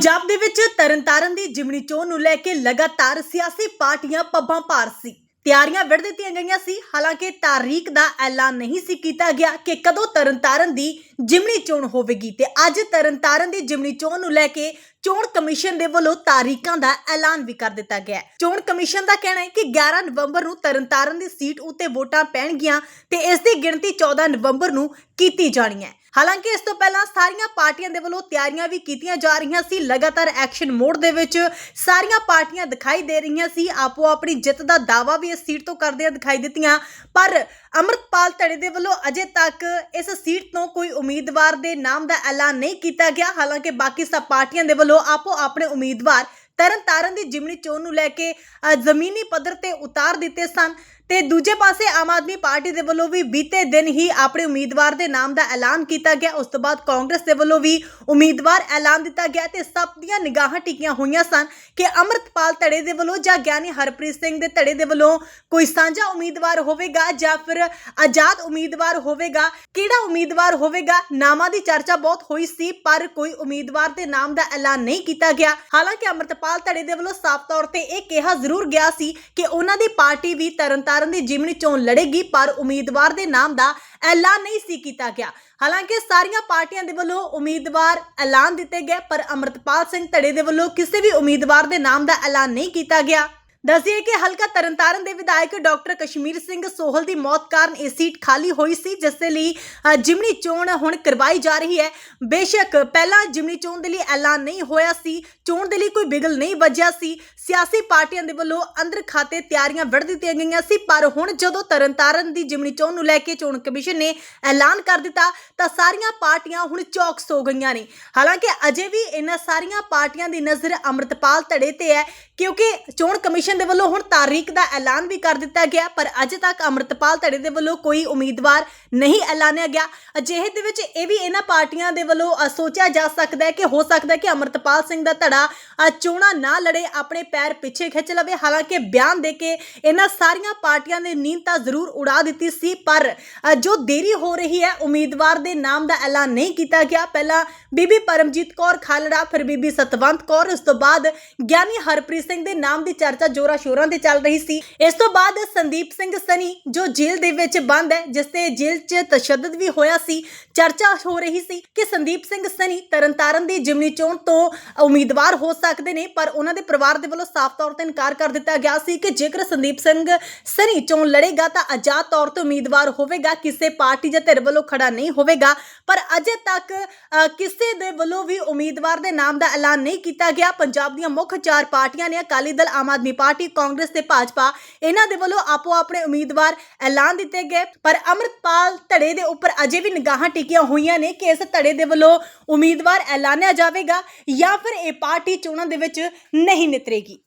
ਪੰਜਾਬ ਦੇ ਵਿੱਚ ਤਰਨਤਾਰਨ ਦੀ ਜਿਮਣੀ ਚੋਣ ਨੂੰ ਲੈ ਕੇ ਲਗਾਤਾਰ ਸਿਆਸੀ ਪਾਰਟੀਆਂ ਪੱਬਾਂ ਭਾਰ ਸੀ। ਤਿਆਰੀਆਂ ਵਿੜ ਦਿੱਤੀਆਂ ਗਈਆਂ ਸੀ, ਹਾਲਾਂਕਿ ਤਾਰੀਖ ਦਾ ਐਲਾਨ ਨਹੀਂ ਸੀ ਕੀਤਾ ਗਿਆ ਕਿ ਕਦੋਂ ਤਰਨਤਾਰਨ ਦੀ ਜਿਮਣੀ ਚੋਣ ਹੋਵੇਗੀ ਤੇ ਅੱਜ ਤਰਨਤਾਰਨ ਦੀ ਜਿਮਣੀ ਚੋਣ ਨੂੰ ਲੈ ਕੇ ਚੋਣ ਕਮਿਸ਼ਨ ਦੇ ਵੱਲੋਂ ਤਾਰੀਖਾਂ ਦਾ ਐਲਾਨ ਵੀ ਕਰ ਦਿੱਤਾ ਗਿਆ ਹੈ। ਚੋਣ ਕਮਿਸ਼ਨ ਦਾ ਕਹਿਣਾ ਹੈ ਕਿ 11 ਨਵੰਬਰ ਨੂੰ ਤਰਨਤਾਰਨ ਦੀ ਸੀਟ ਉੱਤੇ ਵੋਟਾਂ ਪੈਣਗੀਆਂ ਤੇ ਇਸ ਦੀ ਗਿਣਤੀ 14 ਨਵੰਬਰ ਨੂੰ ਕੀਤੀ ਜਾਣੀ ਹੈ। ਹਾਲਾਂਕਿ ਇਸ ਤੋਂ ਪਹਿਲਾਂ ਸਾਰੀਆਂ ਪਾਰਟੀਆਂ ਦੇ ਵੱਲੋਂ ਤਿਆਰੀਆਂ ਵੀ ਕੀਤੀਆਂ ਜਾ ਰਹੀਆਂ ਸੀ। ਲਗਾਤਾਰ ਐਕਸ਼ਨ ਮੋਡ ਦੇ ਵਿੱਚ ਸਾਰੀਆਂ ਪਾਰਟੀਆਂ ਦਿਖਾਈ ਦੇ ਰਹੀਆਂ ਸੀ। ਆਪੋ ਆਪਣੀ ਜਿੱਤ ਦਾ ਦਾਅਵਾ ਵੀ ਇਸ ਸੀਟ ਤੋਂ ਕਰਦਿਆਂ ਦਿਖਾਈ ਦਿੱਤੀਆਂ। ਪਰ ਅਮਰਤਪਾਲ ਧੜੇ ਦੇ ਵੱਲੋਂ ਅਜੇ ਤੱਕ ਇਸ ਸੀਟ ਤੋਂ ਕੋਈ ਉਮੀਦਵਾਰ ਦੇ ਨਾਮ ਦਾ ਐਲਾਨ ਨਹੀਂ ਕੀਤਾ ਗਿਆ। ਹਾਲਾਂਕਿ ਬਾਕੀ ਸਭ ਪਾਰਟੀਆਂ ਦੇ ਵੱਲੋਂ ਆਪੋ ਆਪਣੇ ਉਮੀਦਵਾਰ ਤਰਨਤਾਰਨ ਦੀ ਜਿਮਨੀ ਚੋਣ ਨੂੰ ਲੈ ਕੇ ਅ, ਜ਼ਮੀਨੀ ਪੱਧਰ ਤੇ ਉਤਾਰ ਦਿੱਤੇ ਸਨ। ਤੇ ਦੂਜੇ ਪਾਸੇ ਆਮ ਆਦਮੀ ਪਾਰਟੀ ਦੇ ਵੱਲੋਂ ਵੀ ਬੀਤੇ ਦਿਨ ਹੀ ਆਪਣੇ ਉਮੀਦਵਾਰ ਦੇ ਨਾਮ ਦਾ ਐਲਾਨ ਕੀਤਾ ਗਿਆ। ਉਸ ਤੋਂ ਬਾਅਦ ਕਾਂਗਰਸ ਦੇ ਵੱਲੋਂ ਵੀ ਉਮੀਦਵਾਰ ਐਲਾਨ ਦਿੱਤਾ ਗਿਆ ਤੇ ਸਭ ਦੀਆਂ ਨਿਗਾਹਾਂ ਟਿਕੀਆਂ ਹੋਈਆਂ ਸਨ ਕਿ ਅਮਰਤਪਾਲ ਧੜੇ ਦੇ ਵੱਲੋਂ ਜਾਂ ਗਿਆਨੀ ਹਰਪ੍ਰੀਤ ਸਿੰਘ ਦੇ ਧੜੇ ਦੇ ਵੱਲੋਂ ਕੋਈ ਸਾਂਝਾ ਉਮੀਦਵਾਰ ਹੋਵੇਗਾ ਜਾਂ ਫਿਰ ਆਜ਼ਾਦ ਉਮੀਦਵਾਰ ਹੋਵੇਗਾ, ਕਿਹੜਾ ਉਮੀਦਵਾਰ ਹੋਵੇਗਾ? ਨਾਮਾਂ ਦੀ ਚਰਚਾ ਬਹੁਤ ਹੋਈ ਸੀ, ਪਰ ਕੋਈ ਉਮੀਦਵਾਰ ਦੇ ਨਾਮ ਦਾ ਐਲਾਨ ਨਹੀਂ ਕੀਤਾ ਗਿਆ। ਹਾਲਾਂਕਿ ਅਮਰਤਪਾਲ ਧੜੇ ਦੇ ਵੱਲੋਂ ਸਾਫ਼ ਤੌਰ ਤੇ ਇਹ ਕਿਹਾ ਜ਼ਰੂਰ ਗਿਆ ਸੀ ਕਿ ਉਹਨਾਂ ਦੀ ਪਾਰਟੀ ਵੀ ਤਰਨਤਾਰਨ ਦੀ ਜਿਮਨੀ ਚੋਣ ਲੜੇਗੀ, ਪਰ ਉਮੀਦਵਾਰ ਦੇ ਨਾਮ ਦਾ ਐਲਾਨ ਨਹੀਂ ਸੀ ਕੀਤਾ ਗਿਆ। ਹਾਲਾਂਕਿ ਸਾਰੀਆਂ ਪਾਰਟੀਆਂ ਦੇ ਵੱਲੋਂ ਉਮੀਦਵਾਰ ਐਲਾਨ ਦਿੱਤੇ ਗਏ, ਪਰ ਅਮਰਤਪਾਲ ਸਿੰਘ ਧੜੇ ਦੇ ਵੱਲੋਂ ਕਿਸੇ ਵੀ ਉਮੀਦਵਾਰ ਦੇ ਨਾਮ ਦਾ ਐਲਾਨ ਨਹੀਂ ਕੀਤਾ ਗਿਆ। ਦੱਸਿਏ ਕਿ ਹਲਕਾ ਤਰਨਤਾਰਨ ਦੇ ਵਿਧਾਇਕ ਡਾਕਟਰ ਕਸ਼ਮੀਰ ਸਿੰਘ ਸੋਹਲ ਦੀ ਮੌਤ ਕਾਰਨ ਇਹ ਸੀਟ ਖਾਲੀ ਹੋਈ ਸੀ, ਜਿਸ ਦੇ ਲਈ ਜਿਮਨੀ ਚੋਣ ਹੁਣ ਕਰਵਾਈ ਜਾ ਰਹੀ ਹੈ। ਬੇਸ਼ੱਕ ਪਹਿਲਾਂ ਜਿਮਨੀ ਚੋਣ ਦੇ ਲਈ ਐਲਾਨ ਨਹੀਂ ਹੋਇਆ ਸੀ, ਚੋਣ ਦੇ ਲਈ ਕੋਈ ਬਿਗਲ ਨਹੀਂ ਵੱਜਿਆ ਸੀ। ਸਿਆਸੀ ਪਾਰਟੀਆਂ ਦੇ ਵੱਲੋਂ ਅੰਦਰ ਖਾਤੇ ਤਿਆਰੀਆਂ ਵੱਢ ਦਿੱਤੀਆਂ ਗਈਆਂ ਸੀ, ਪਰ ਹੁਣ ਜਦੋਂ ਤਰਨਤਾਰਨ ਦੀ ਜਿਮਨੀ ਚੋਣ ਨੂੰ ਲੈ ਕੇ ਚੋਣ ਕਮਿਸ਼ਨ ਨੇ ਐਲਾਨ ਕਰ ਦਿੱਤਾ, ਤਾਂ ਸਾਰੀਆਂ ਪਾਰਟੀਆਂ ਹੁਣ ਚੌਕਸ ਹੋ ਗਈਆਂ ਨੇ। ਹਾਲਾਂਕਿ ਅਜੇ ਵੀ ਇਹਨਾਂ ਸਾਰੀਆਂ ਪਾਰਟੀਆਂ ਦੀ ਨਜ਼ਰ ਅੰਮ੍ਰਿਤਪਾਲ ਧੜੇ ਤੇ ਹੈ, ਕਿਉਂਕਿ ਚੋਣ ਕਮਿਸ਼ਨ ਦੇ ਵੱਲੋਂ ਹੁਣ ਤਾਰੀਖ ਦਾ ਐਲਾਨ ਵੀ ਕਰ ਦਿੱਤਾ ਗਿਆ ਪਰ ਅਜੇ ਤੱਕ ਅੰਮ੍ਰਿਤਪਾਲ ਧੜੇ ਦੇ ਵੱਲੋਂ ਕੋਈ ਉਮੀਦਵਾਰ ਨਹੀਂ ਐਲਾਨਿਆ ਗਿਆ। ਅਜਿਹੇ ਦੇ ਵਿੱਚ ਇਹ ਵੀ ਇਹਨਾਂ ਪਾਰਟੀਆਂ ਦੇ ਵੱਲੋਂ ਸੋਚਿਆ ਜਾ ਸਕਦਾ ਹੈ ਕਿ ਹੋ ਸਕਦਾ ਹੈ ਕਿ ਅੰਮ੍ਰਿਤਪਾਲ ਸਿੰਘ ਦਾ ਧੜਾ ਅ, ਚੋਣਾਂ ਨਾ ਲੜੇ ਆਪਣੇ ਪੈਰ ਪਿੱਛੇ ਖਿੱਚ ਲਵੇ। ਹਾਲਾਂਕਿ ਬਿਆਨ ਦੇ ਕੇ ਇਹਨਾਂ ਸਾਰੀਆਂ ਪਾਰਟੀਆਂ ਨੇ ਨੀਂਦ ਤਾਂ ਜ਼ਰੂਰ ਉਡਾ ਦਿੱਤੀ ਸੀ ਪਰ ਜੋ ਦੇਰੀ ਹੋ ਰਹੀ ਹੈ ਉਮੀਦਵਾਰ ਦੇ ਨਾਮ ਦਾ ਐਲਾਨ ਨਹੀਂ ਕੀਤਾ ਗਿਆ। ਪਹਿਲਾਂ ਬੀਬੀ ਪਰਮਜੀਤ ਕੌਰ ਖਾਲੜਾ ਫਿਰ ਬੀਬੀ ਸਤਵੰਤ ਕੌਰ ਉਸ ਤੋਂ ਬਾਅਦ ਗਿਆਨੀ ਹਰਪ੍ਰੀਤ ਸਿੰਘ ਦੇ ਨਾਮ ਦੀ ਚਰਚਾ ਜੋਰਾ ਸ਼ੋਰਾਂ ਤੇ ਚੱਲ ਰਹੀ ਸੀ। ਇਸ ਤੋਂ ਬਾਅਦ ਸੰਦੀਪ ਸਿੰਘ ਸਨੀ, ਜੋ ਜੇਲ੍ਹ ਦੇ ਵਿੱਚ ਬੰਦ ਹੈ, ਜਿਸ ਤੇ ਜੇਲ੍ਹ 'ਚ ਤਸ਼ੱਦਦ ਵੀ ਹੋਇਆ ਸੀ, ਚਰਚਾ ਹੋ ਰਹੀ ਸੀ ਕਿ ਸੰਦੀਪ ਸਿੰਘ ਸਨੀ ਤਰਨਤਾਰਨ ਦੀ ਜਿਮਨੀ ਚੋਣ ਤੋਂ ਉਮੀਦਵਾਰ ਹੋ ਸਕਦੇ ਨੇ, ਪਰ ਉਹਨਾਂ ਦੇ ਪਰਿਵਾਰ ਦੇ ਵੱਲੋਂ ਸਾਫ਼ ਤੌਰ ਤੇ ਇਨਕਾਰ ਕਰ ਦਿੱਤਾ ਗਿਆ ਸੀ ਕਿ ਜੇਕਰ ਸੰਦੀਪ ਸਿੰਘ ਸਨੀ ਚੋਣ ਲੜੇਗਾ ਤਾਂ ਆਜ਼ਾਦ ਤੌਰ ਤੇ ਉਮੀਦਵਾਰ ਹੋਵੇਗਾ, ਕਿਸੇ ਪਾਰਟੀ ਜਾਂ ਧਿਰ ਵੱਲੋਂ ਖੜਾ ਨਹੀਂ ਹੋਵੇਗਾ। ਪਰ ਅਜੇ ਤੱਕ ਕਿਸੇ ਦੇ ਵੱਲੋਂ ਵੀ ਉਮੀਦਵਾਰ ਦੇ ਨਾਮ ਦਾ ਐਲਾਨ ਨਹੀਂ ਕੀਤਾ ਗਿਆ। ਪੰਜਾਬ ਦੀਆਂ ਮੁੱਖ ਚਾਰ ਪਾਰਟੀਆਂ ਨੇ ਅਕਾਲੀ ਦਲ, ਆਮ ਆਦਮੀ ਪਾਰਟੀ ਕਾਂਗਰਸ ਤੇ ਭਾਜਪਾ, ਇਹਨਾਂ ਦੇ ਵੱਲੋਂ ਆਪੋ ਆਪਣੇ ਉਮੀਦਵਾਰ ਐਲਾਨ ਦਿੱਤੇ ਗਏ। ਪਰ ਅਮਰਤਪਾਲ ਧੜੇ ਦੇ ਉੱਪਰ ਅਜੇ ਵੀ ਨਿਗਾਹਾਂ ਟਿਕੀਆਂ ਹੋਈਆਂ ਨੇ ਕਿ ਇਸ ਧੜੇ ਦੇ ਵੱਲੋਂ ਉਮੀਦਵਾਰ ਐਲਾਨਿਆ ਜਾਵੇਗਾ ਜਾਂ ਫਿਰ ਇਹ ਪਾਰਟੀ ਚੋਣਾਂ ਦੇ ਵਿੱਚ ਨਹੀਂ ਨਿਤਰੇਗੀ।